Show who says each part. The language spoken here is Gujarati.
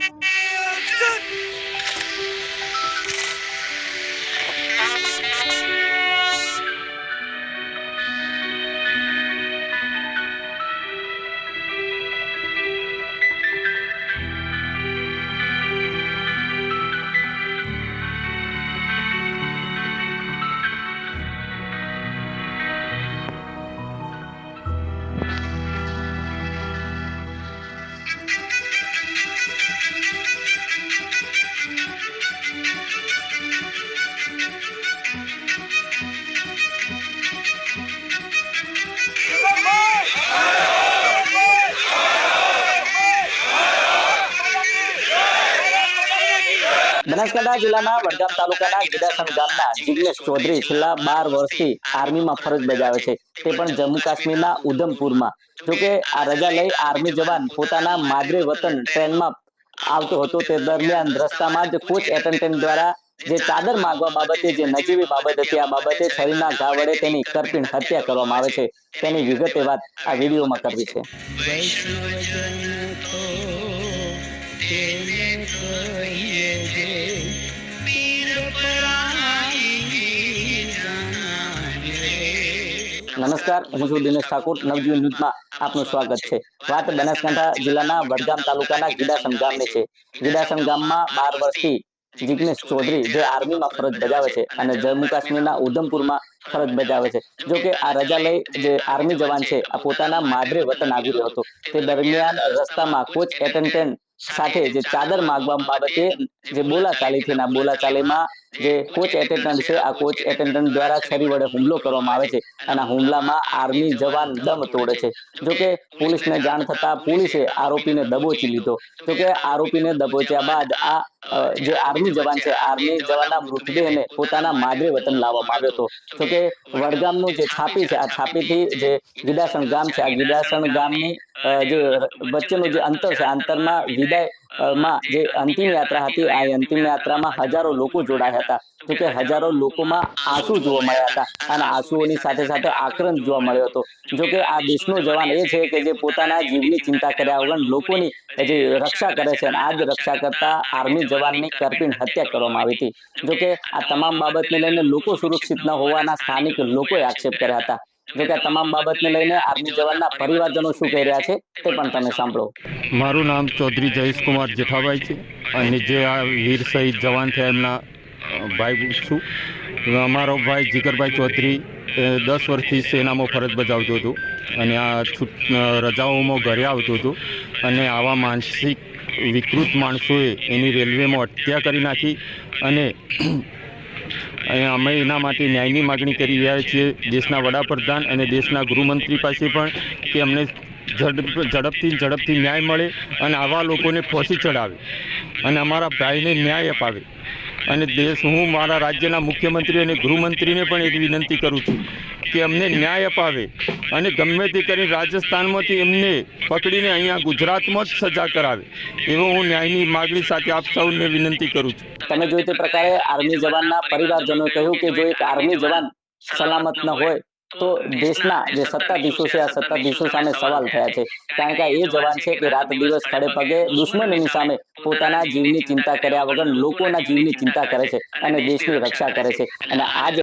Speaker 1: Thank you. બનાસકાંઠા જિલ્લાના વડગામ તાલુકાના ગીડાસણ ગામના જિગ્નેશ ચૌધરી છેલ્લા બાર વર્ષથી આર્મીમાં ફરજ બજાવે છે. તે પણ જમ્મુ કાશ્મીરના ઉધમપુરમાં. જોકે આ રજા લઈ આર્મી જવાન પોતાના માદરે વતન ટ્રેનમાં આવતો હતો. તે દરમિયાન રસ્તામાં જ કોચ એટેન્ડન્ટ દ્વારા જે ચાદર માંગવા બાબતે જે નજીવી બાબત હતી, આ બાબતે છરીના ઘા વડે તેની કરપીણ હત્યા કરવામાં આવે છે. તેની વિગતે વાત આ વિડીયોમાં કરવી છે.
Speaker 2: તેને.
Speaker 1: નમસ્કાર હું છું દિનેશ ઠાકોર નવજીવન ન્યૂઝમાં આપનું સ્વાગત છે વાત બનાસકાંઠા જિલ્લાના વડગામ તાલુકાના ગીડાસમ ગામની છે ગીડાસમ ગામમાં બાર વર્ષથી જિગ્નેશ ચૌધરી જે આર્મીમાં ફરજ બજાવે છે અને જમ્મુ કાશ્મીરના ઉધમપુરમાં ફરજ બજાવે છે. જો કે આ રજા લઈ જે આર્મી જવાન છે, આ પોતાના માદરે વતન આવી રહ્યો હતો. તે દરમિયાન રસ્તામાં કોચ એટેન્ડન્ટ સાથે જે ચાદર માગવા બાબતે જે બોલાચાલી થી ના બોલાચાલીમાં જે કોચ એટેન્ડન્ટ છે, આ કોચ એટેન્ડન્ટ દ્વારા છરી વડે હુમલો કરવામાં આવે છે અને હુમલામાં આર્મી જવાન દમ તોડે છે. જોકે પોલીસને જાણ થતા પોલીસે આરોપીને દબોચી લીધો. જોકે આરોપીને દબોચ્યા બાદ આ જે આર્મી જવાન છે, આર્મી જવાનના મૃતદેહને પોતાના માદરે વતન લાવવામાં આવ્યો હતો. જોકે વડગામનું જે છાપી છે, આ છાપીથી જે ગીડાસણ ગામ છે, આ ગીડાસણ ગામની જે વચ્ચેનું જે અંતર છે અંતરમાં વિદાય માં જે અંતિમ યાત્રા હતી આ અંતિમ યાત્રામાં હજારો લોકો જોડાયા હતા. જોકે હજારો લોકોમાં આંસુ જોવા મળ્યા હતા અને આંસુઓની સાથે સાથે આક્રંદ જોવા મળ્યો હતો. જોકે આ દેશનો જવાન એ છે કે જે પોતાના જીવની ચિંતા કર્યા વગર લોકોની જે રક્ષા કરે છે અને આ જ રક્ષા કરતા આર્મી જવાનની કરપીણ હત્યા કરવામાં આવી હતી. જોકે આ તમામ બાબતને લઈને લોકો સુરક્ષિત ન હોવાના સ્થાનિક લોકોએ આક્ષેપ કર્યા હતા. આ તમામ બાબતને લઈને આર્મી જવાનના પરિવારજનો શું કહી રહ્યા છે તે પણ તમે સાંભળો.
Speaker 3: મારું નામ ચૌધરી જયેશકુમાર જેઠાભાઈ છે અને જે આ વીર શહીદ જવાન થયા એમના ભાઈ છું. અમારો ભાઈ જીગરભાઈ ચૌધરી, એ દસ વર્ષથી સેનામાં ફરજ બજાવતો હતો અને આ છૂટ રજાઓમાં ઘરે આવતો હતો અને આવા માનસિક વિકૃત માણસોએ એની રેલવેમાં હત્યા કરી નાખી અને અને અમે એના માટે ન્યાયની માગણી કરી રહ્યા છીએ. દેશના વડાપ્રધાન અને દેશના ગૃહમંત્રી પાસે પણ કે અમને ઝડપ, ઝડપથી ઝડપથી ન્યાય મળે અને આવા લોકોને ફોસી ચડાવે અને અમારા ભાઈને ન્યાય અપાવે. અને દેશ, હું મારા રાજ્યના મુખ્યમંત્રી અને ગૃહમંત્રીને પણ એક વિનંતી કરું છું કે અમને ન્યાય અપાવે. અને ગમે તે કરી રાજસ્થાનમાંથી એમને પકડીને અહીંયા ગુજરાતમાં જ સજા કરાવે. એવો હું ન્યાયની માગણી સાથે આપ સૌને વિનંતી કરું છું.
Speaker 1: તમે જોઈ તે પ્રકારે આર્મી જવાનના પરિવારજનોએ કહ્યું કે જો એક આર્મી જવાન સલામત ન હોય, તો દેશના જે સત્તાધીશો છે, આ સત્તાધીશો સામે સવાલ થયા છે. કારણ કે એ જવાન છે કે રાત દિવસ ખડે પગે દુશ્મનોની સામે પોતાના જીવની ચિંતા કર્યા વગર લોકોના જીવની ચિંતા કરે છે અને દેશની રક્ષા કરે છે. અને આ જ